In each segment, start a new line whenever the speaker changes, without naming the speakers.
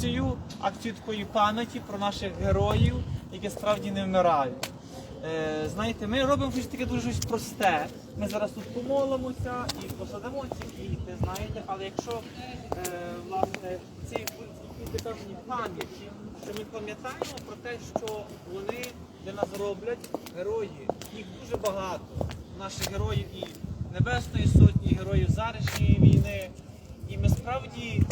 акцію, акцію такої пам'яті про наших героїв, які справді не вмирають. Е, знаєте, ми робимо щось таке дуже щось просте. Ми зараз тут помолимося і посадимо ці квіти, знаєте, але якщо е, власне ці квіти кажуть пам'яті, що ми пам'ятаємо про те, що вони для нас роблять герої. Їх дуже багато. Наших героїв і Небесної Сотні, і героїв зарішньої війни. І ми справді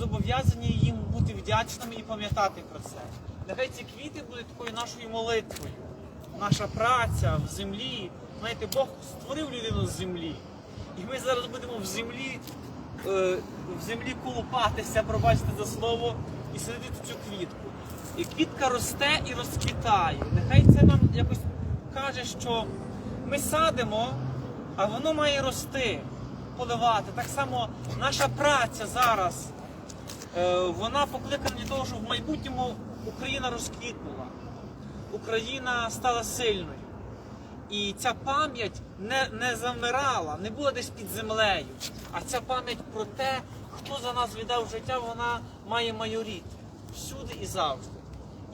зобов'язані їм бути вдячними і пам'ятати про це. Нехай ці квіти будуть такою нашою молитвою наша праця в землі. Знаєте, Бог створив людину з землі. І ми зараз будемо в землі, е, в землі колупатися, пробачте за слово, і садити цю квітку. І квітка росте і розквітає. Нехай це нам якось каже, що ми садимо, а воно має рости, поливати. Так само наша праця зараз, вона покликана для того, щоб в майбутньому Україна розквітнула. Україна стала сильною. І ця пам'ять не, не замирала, не була десь під землею. А ця пам'ять про те, хто за нас віддав життя, вона має майоріти всюди і завжди.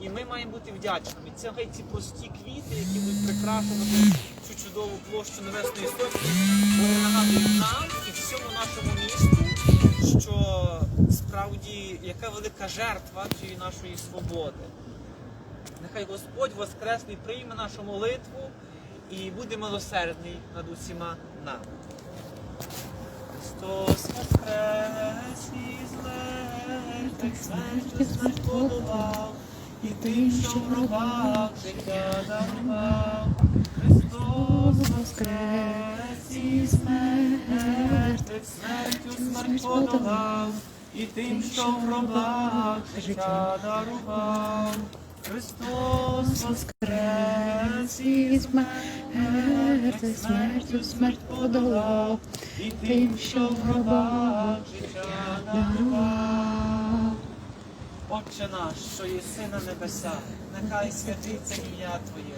І ми маємо бути вдячними. Це хай ці прості квіти, які будуть прикрашувати цю чудову площу Небесної Сотні, вони нагадують нам і всьому нашому місту, що справді яка велика жертва цієї нашої свободи. Нехай Господь Воскресний прийме нашу молитву і буде милосердний над усіма нами. Христос Воскрес із мертвих смертю смерть подолав, і тим, що в гробах життя дарував. Христос Воскрес із мертвих смертю смерть подолав, і тим, що в життя дарував. Христос Воскрес із
Смерть, смертю смерть подолав,
і тим, що в гробах життя дарував. Отче наш, що єси на небесах, нехай святиться ім'я Твоє,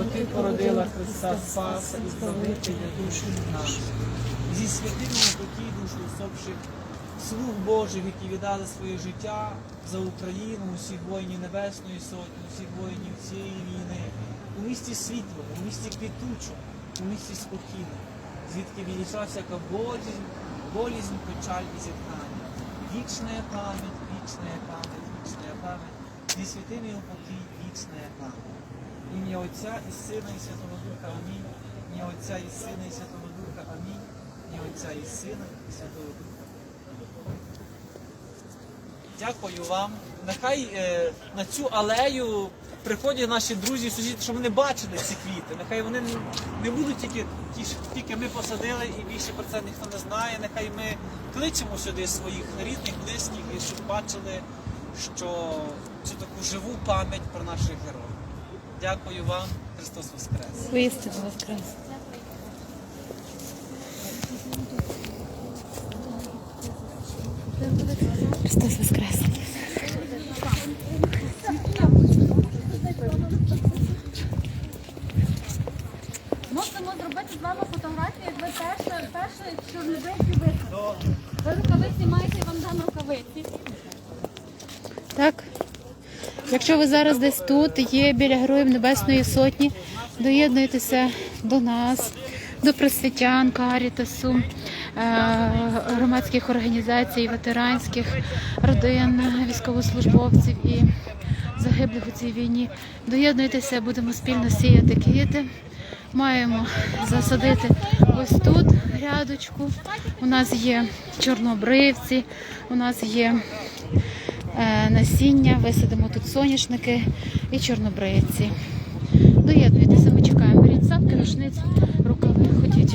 бо Ти породила Христа Спаса і збавителя душу нашу. Зі святими покій душу усопших слуг Божих, які віддали своє життя за Україну, усіх воїнів Небесної Сотні, усіх воїнів цієї війни, у місті світло, у місті квітучому, у місті спокійному, звідки відійшла всяка болізнь, болізнь, печаль і зітхання. Вічна пам'ять, вічна пам'ять, вічна пам'ять, зі святими упокій, вічна пам'ять. Ім'я Отця і Сина, і Святого Духа. Амінь. Ім'я Отця і Сина, і Святого Духа. Амінь. Ім'я Отця і Сина, і Святого Духа. Дякую вам. Нехай е, на цю алею приходять наші друзі, сусіди, щоб вони бачили ці квіти. Нехай вони не, не будуть тільки ті, тільки ми посадили і більше про це ніхто не знає. Нехай ми кличемо сюди своїх рідних, близьких, і щоб бачили, що цю таку живу пам'ять про наших героїв. Дякую вам, Христос Воскрес!
Воістину воскрес. Христос воскрес.
Можемо зробити з вами фотографію, як ви перше, перше чорнобривці висадили. Ви рукавиці маєте, вам дам рукавиці.
Так. Якщо ви зараз десь тут, є біля Героїв Небесної Сотні, доєднуйтеся до нас, до просвітян, карітасу, е, громадських організацій, ветеранських родин, військовослужбовців і загиблих у цій війні. Доєднуйтеся, будемо спільно сіяти квіти. Маємо засадити ось тут грядочку. У нас є чорнобривці, у нас є Е, насіння, висадимо тут соняшники і чорнобриці. Доєднуйтеся, ми чекаємо. Беріть рушниць, рукави. Ходіть.